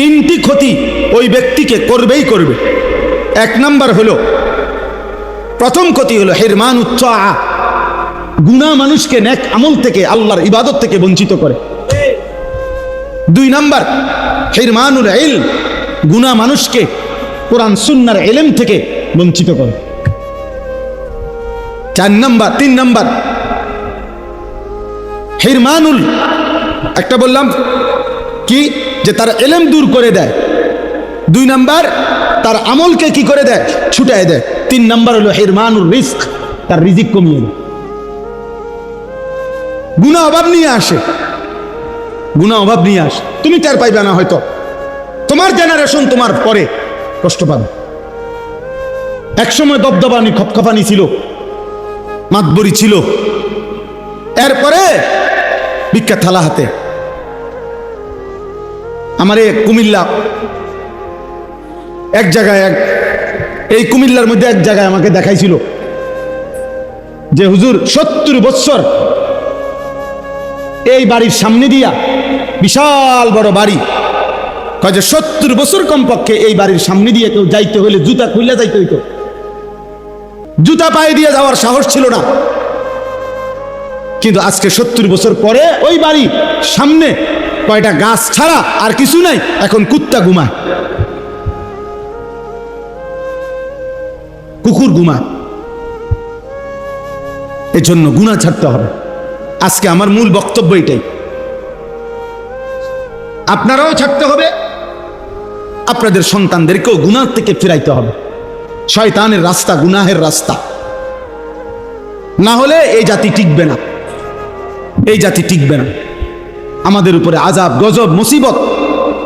তিনটি ক্ষতি ওই ব্যক্তিকে করবেই করবে। এক নাম্বার হলো, প্রথম ক্ষতি হলো হেরমান উচ্চ। গুণা মানুষকে নেক আমল থেকে, আল্লাহর ইবাদত থেকে বঞ্চিত করে। দুই নাম্বার, হিরমানুল ইল গুণা মানুষকে কোরআন সুন্নার এলেম থেকে বঞ্চিত করে। চার নাম্বার, তিন নাম্বার, হিরমানুল, একটা বললাম, কি? যে তার এলেম দূর করে দেয়। দুই নাম্বার, তার আমলকে কি করে দেয়? ছুটায় দেয়। তিন নাম্বার হলো হিরমানুল রিস্ক, তার রিজিক কমিয়ে দেয়। গুণা অভাব নিয়ে আসে। গুণা অভাব নিয়ে আসে। তুমি টের পাইবে না হয়তো। তোমার জেনারেশন তোমার পরে। কষ্ট পাবে। একসময় দবদবানি, খপখপানি ছিল। মাতবরি ছিল। এরপরে ভিক্ষা থালা হাতে। আমারে কুমিল্লা। এক জায়গায় এক এই কুমিল্লার মধ্যে এক জায়গায় আমাকে দেখাইছিল যে, হুজুর, সত্তর বৎসর এই বাড়ির সামনে দিয়া বিশাল বড় বাড়ি। কয় যে, সত্তর বছর কমপক্ষে এই বাড়ির সামনে দিয়ে কেউ যাইতে হলে জুতা খুললে যাইতে হইতো। জুতা পায়ে দিয়ে যাওয়ার সাহস ছিল না। কিন্তু আজকে সত্তর বছর পরে ওই বাড়ি সামনে কয়টা গাছ ছাড়া আর কিছু নাই, এখন কুত্তা ঘুমায়। কুকুর ঘুমায়। এজন্য গুণা ছাড়তে হবে। আজকে আমার মূল বক্তব্য এটাই। আপনারাও ছাড়তে হবে, আপনাদের সন্তানদেরকেও গুনাহ থেকে ফিরাইতে হবে। শয়তানের রাস্তা গুনাহের রাস্তা। না হলে এই জাতি টিকবে না। এই জাতি টিকবে না। আমাদের উপরে আজাব গজব, মুসিবত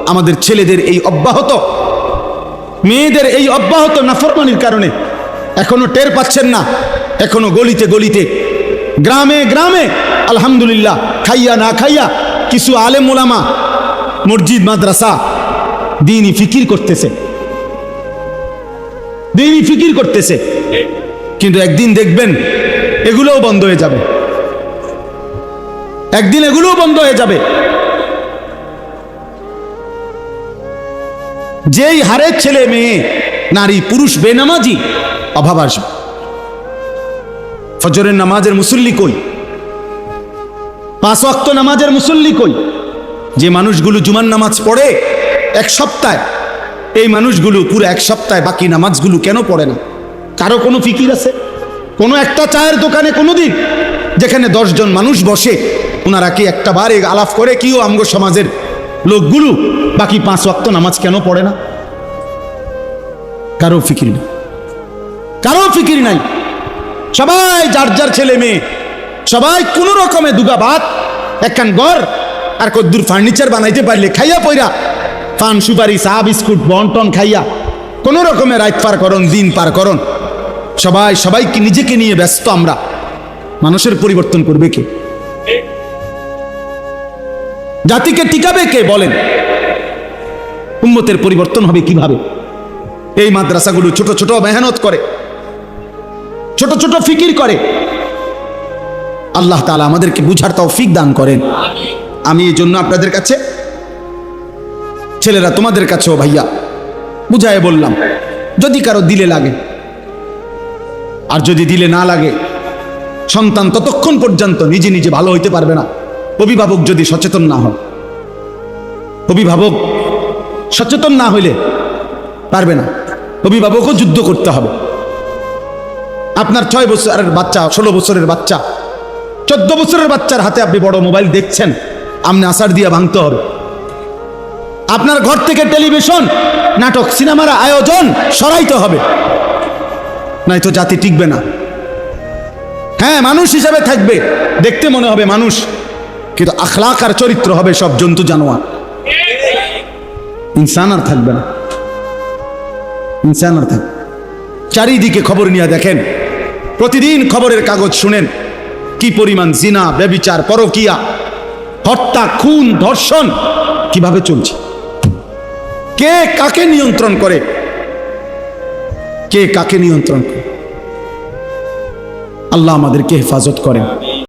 আমাদের ছেলেদের এই অব্যাহত, মেয়েদের এই অব্যাহত নাফরমানির কারণে এখনও টের পাচ্ছেন না, এখনও গলিতে গলিতে, গ্রামে গ্রামে, আলহামদুলিল্লাহ, খাইয়া না খাইয়া কিছু আলেম ওলামা মসজিদ, মাদ্রাসা দিনই ফিকির করতেছে। দিনই ফিকির করতেছে। কিন্তু একদিন দেখবেন এগুলোও বন্ধ হয়ে যাবে। একদিন এগুলোও বন্ধ হয়ে যাবে। যেই হারে ছেলে মেয়ে, নারী, পুরুষ, বেনামাজি, অভাব আসবে। ফজরের নামাজের মুসল্লি কই? পাঁচ অক্ত নামাজের মুসল্লি কই? যে মানুষগুলো জুমার নামাজ পড়ে এক সপ্তাহে, এই মানুষগুলো পুরো এক সপ্তাহে বাকি নামাজগুলো কেন পড়ে না? কারও কোনো ফিকির আছে? কোনো একটা চায়ের দোকানে কোনো দিন যেখানে দশজন মানুষ বসে ওনারা কি একটা বারে আলাপ করে কিও আমগো সমাজের লোকগুলো? বাকি পাঁচ ওয়াক্ত নামাজ কেন পড়ে না? কারও ফিকির নেই। কারও ফিকির নাই। সবাই যার যার ছেলে মেয়ে, সবাই কোন রকমে দুগা ভাত একখান ঘর আর কদ্দুর ফার্নিচার বানাইতে পারলে খাইয়া পইরা পান সুপারি, চা, বিস্কুট বন্টন খাইয়া কোন রকমে রাত পার করন, দিন পার করন। সবাই, সবাইকে নিজেকে নিয়ে ব্যস্ত আমরা। মানুষের পরিবর্তন করবে কে? জাতিকে টিকাবে কে বলেন? উম্মতের পরিবর্তন হবে কীভাবে? এই মাদ্রাসাগুলো ছোট ছোট মেহনত করে, ছোট ছোট ফিকির করে। আল্লাহ তালা আমাদেরকে বুঝার তৌফিক দান করেন। আমি এই জন্য আপনাদের কাছে, ছেলেরা তোমাদের কাছেও ভাইয়া, বুঝায় বললাম, যদি কারও দিলে লাগে, আর যদি দিলে না লাগে, সন্তান ততক্ষণ পর্যন্ত নিজে নিজে ভালো হইতে পারবে না। অভিভাবক যদি সচেতন না হয় অভিভাবক সচেতন না হইলে পারবে না। অভিভাবকও যুদ্ধ করতে হবে। আপনার ছয় বছরের বাচ্চা, ষোলো বছরের বাচ্চা, চোদ্দ বছরের বাচ্চার হাতে আপনি বড় মোবাইল দেখছেন আপনি আসার দিয়ে ভাঙতে হবে। আপনার ঘর থেকে টেলিভিশন, নাটক, সিনেমার আয়োজন সরাইতে হবে। নাই তো জাতি টিকবে না। হ্যাঁ মানুষ হিসাবে থাকবে। দেখতে মনে হবে মানুষ। কিন্তু আখলাক আর চরিত্র হবে সব জন্তু জানোয়ার। ইনসান আর থাকবে না। ইনসান আর থাকবে চারিদিকে খবর নিয়ে দেখেন। প্রতিদিন খবরের কাগজ শুনেন। কি পরিমাণ জিনা, ব্যবিচার, পরকিয়া, হত্যা, খুন, ধর্ষণ কীভাবে চলছে? কে কাকে নিয়ন্ত্রণ করে? কে কাকে নিয়ন্ত্রণ করে? আল্লাহ আমাদেরকে হেফাজত করেন।